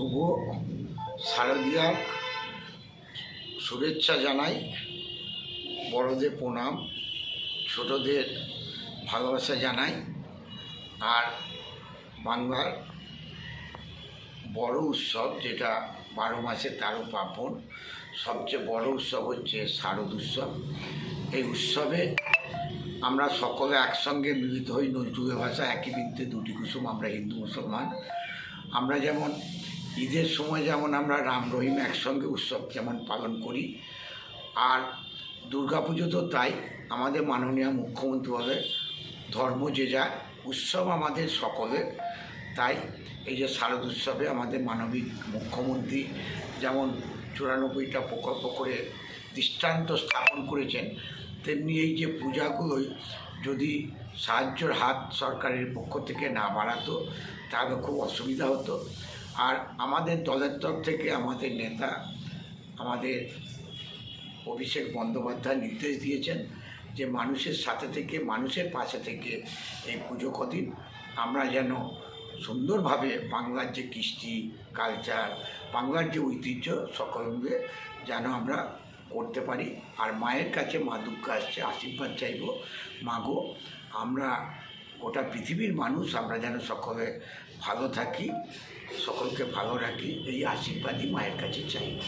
শুভ শারদীয়ার শুভেচ্ছা জানাই। বড়দের প্রণাম, ছোটদের ভালোবাসা জানাই। আর বাংলার বড় উৎসব যেটা বারো মাসে তেরো পার্বণ, সবচেয়ে বড় উৎসব হচ্ছে শারদ উৎসব। এই উৎসবে আমরা সকলে একসঙ্গে মিলিত হই নজরুলের ভাষা একই বৃত্তে দুটি কুসুম, আমরা হিন্দু মুসলমান। আমরা যেমন ঈদের সময় যেমন আমরা রাম রহিম একসঙ্গে উৎসব যেমন পালন করি, আর দুর্গাপুজো তো তাই, আমাদের মাননীয় মুখ্যমন্ত্রী বলে ধর্ম যে যার উৎসব আমাদের সকলের। তাই এই যে শারদ উৎসবে আমাদের মানবিক মুখ্যমন্ত্রী যেমন চুরানব্বইটা প্রকল্প করে দৃষ্টান্ত স্থাপন করেছেন, তেমনি এই যে পূজাগুলোই যদি সাহায্যের হাত সরকারের পক্ষ থেকে না বাড়াতো, তাহলে খুব অসুবিধা হতো। আর আমাদের দলের তরফ থেকে আমাদের নেতা, আমাদের অভিষেক বন্দ্যোপাধ্যায় নির্দেশ দিয়েছেন যে মানুষের সাথে থেকে, মানুষের পাশে থেকে এই পুজো কদিন আমরা যেন সুন্দরভাবে বাংলার যে কৃষ্টি, কালচার, বাংলার যে ঐতিহ্য সকল মিলে যেন আমরা করতে পারি। আর মায়ের কাছে মা দুর্গা আসছে, আশীর্বাদ চাইব। মাগো আমরা গোটা পৃথিবীর মানুষ আমরা যেন সকলে ভালো থাকি, সকলকে ভালো রাখি, এই আশীর্বাদই মায়ের কাছে চাইব